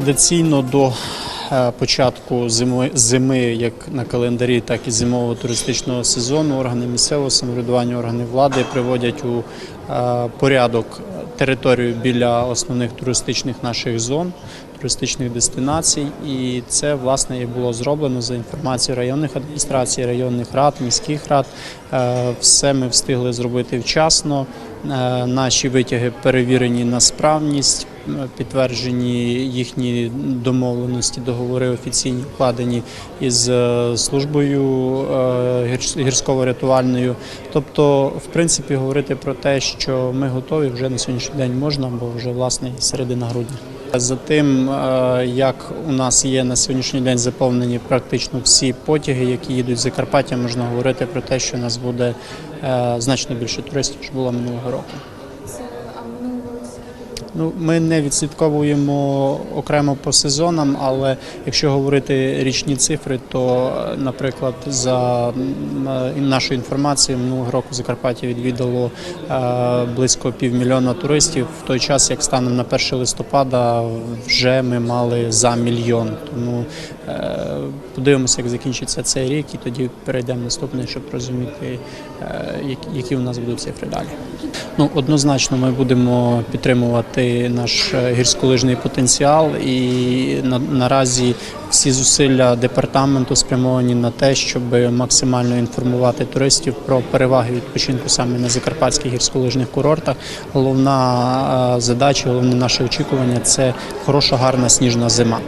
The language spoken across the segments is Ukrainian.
Традиційно до е, початку зими, зими, як на календарі, так і зимового туристичного сезону, органи місцевого самоврядування, органи влади приводять у е, порядок територію біля основних туристичних наших зон, туристичних дестинацій. І це власне і було зроблено за інформацією районних адміністрацій, районних рад, міських рад. Е, Все ми встигли зробити вчасно. Наші витяги перевірені на справність, підтверджені їхні домовленості, договори офіційні вкладені із е, службою е, гірсько-рятувальною. Тобто, в принципі, говорити про те, що ми готові вже на сьогоднішній день можна, бо вже власне середина грудня. За тим, е, як у нас є на сьогоднішній день заповнені практично всі потяги, які їдуть з Закарпаття, можна говорити про те, що у нас буде значно більше туристів, ніж було минулого року. Це а минулого року скільки було? Ну, ми не відслідковуємо окремо по сезонам, але якщо говорити річні цифри, то, наприклад, за нашою інформацією, минулого року Закарпаття відвідало е, близько півмільйона туристів. В той час, як станом на 1 листопада, вже ми мали за мільйон. Тому подивимося, як закінчиться цей рік, і тоді перейдемо наступний, щоб розуміти, е, які- які у нас будуть цифри далі. Ну, однозначно, ми будемо підтримувати наш е, гірськолижний потенціал, і на, наразі всі зусилля департаменту спрямовані на те, щоб максимально інформувати туристів про переваги відпочинку саме на закарпатських гірськолижних курортах. Головна е, задача, головне наше очікування це хороша, гарна сніжна зима.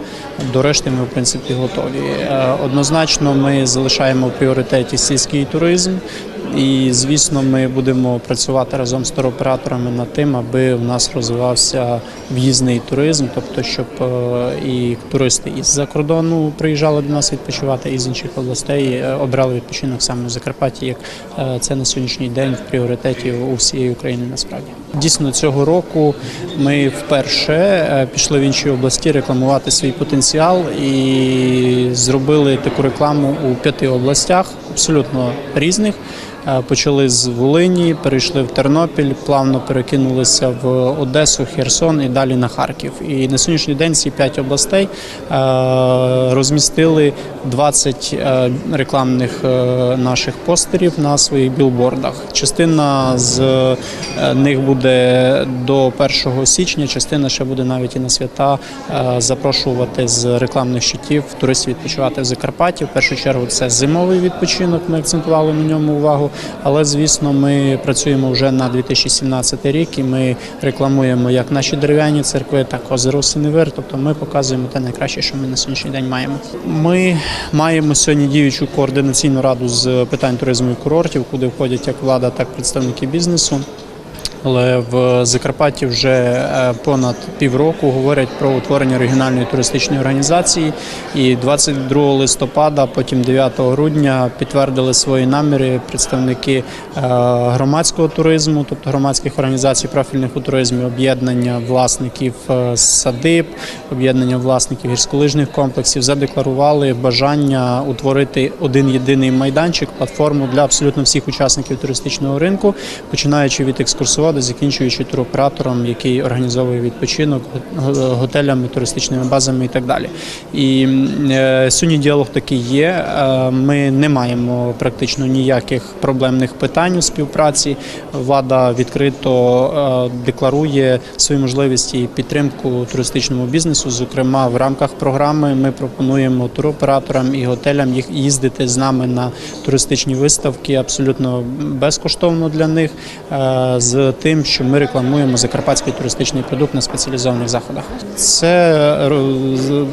До решти ми в принципі готові. Е, Однозначно, ми залишаємо в пріоритеті сільський туризм. І звісно, ми будемо працювати разом з туроператорами над тим, аби в нас розвивався в'їзний туризм, тобто, щоб е, і туристи із-за кордону приїжджали до нас відпочивати, і з інших областей е, обрали відпочинок саме в Закарпатті, як е, це на сьогоднішній день в пріоритеті у всієї України насправді. Дійсно, цього року ми вперше е, пішли в інші області рекламувати свій потенціал і зробили таку рекламу у п'яти областях, абсолютно різних. Е, Почали з Волині, перейшли в Тернопіль, плавно перекинулися в Одесу, Херсон і далі на Харків. І на сьогоднішній день ці п'ять областей е, розмістили 20 е, рекламних е, наших постерів на своїх білбордах. Частина з е, них буде до 1 січня, частина ще буде навіть і на свята запрошувати з рекламних щитів туристів відпочивати в Закарпатті. В першу чергу це зимовий відпочинок. Ми акцентували на ньому увагу. Але звісно, ми працюємо вже на 2017 рік і ми рекламуємо як наші дерев'яні церкви, так озеро Синевир. Тобто ми показуємо те найкраще, що ми на сьогоднішній день маємо. Ми маємо сьогодні діючу координаційну раду з питань туризму і курортів, куди входять як влада, так і представники бізнесу. Але в Закарпатті вже е, понад півроку говорять про утворення регіональної туристичної організації. І 22 листопада, потім 9 грудня підтвердили свої наміри представники е, громадського туризму, тобто громадських організацій профільних у туризмі, об'єднання власників е, садиб, об'єднання власників гірськолижних комплексів задекларували бажання утворити один єдиний майданчик, платформу для абсолютно всіх учасників туристичного ринку, починаючи від екскурсовода, закінчуючи туроператором, який організовує відпочинок, готелями, туристичними базами і так далі. І е, сьогодні діалог такий є. Е, Ми не маємо практично ніяких проблемних питань у співпраці. Влада відкрито е, декларує свої можливості і підтримку туристичному бізнесу. Зокрема, в рамках програми ми пропонуємо туроператорам і готелям їх їздити з нами на туристичні виставки абсолютно безкоштовно для них, з тим, що ми рекламуємо закарпатський туристичний продукт на спеціалізованих заходах. Це е,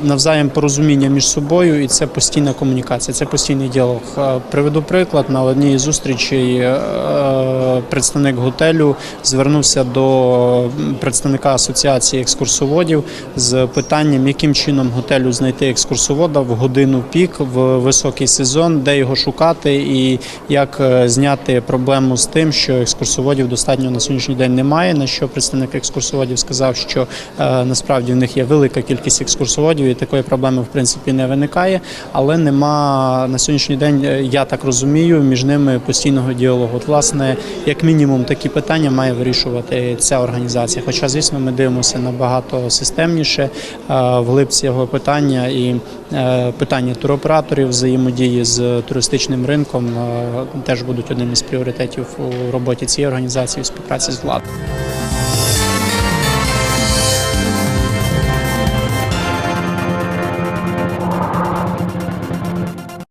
навзаєм порозуміння між собою, і це постійна комунікація, це постійний діалог. Е, Приведу приклад на одній із зустрічей представник готелю звернувся до представника асоціації екскурсоводів з питанням, яким чином готелю знайти екскурсовода в годину пік в високий сезон, де його шукати, і як е, зняти проблему з тим, що екскурсоводів достатньо на сьогоднішній сьогоднішній день немає. На що представник екскурсоводів сказав, що е, насправді в них є велика кількість екскурсоводів, і такої проблеми в принципі не виникає. Але нема на сьогоднішній день, е, я так розумію, між ними постійного діалогу. От, власне, як мінімум, такі питання має вирішувати ця організація. Хоча, звісно, ми дивимося набагато системніше е, вглиб цього питання і питання туроператорів, взаємодії з туристичним ринком теж будуть одним із пріоритетів у роботі цієї організації в співпраці з владою.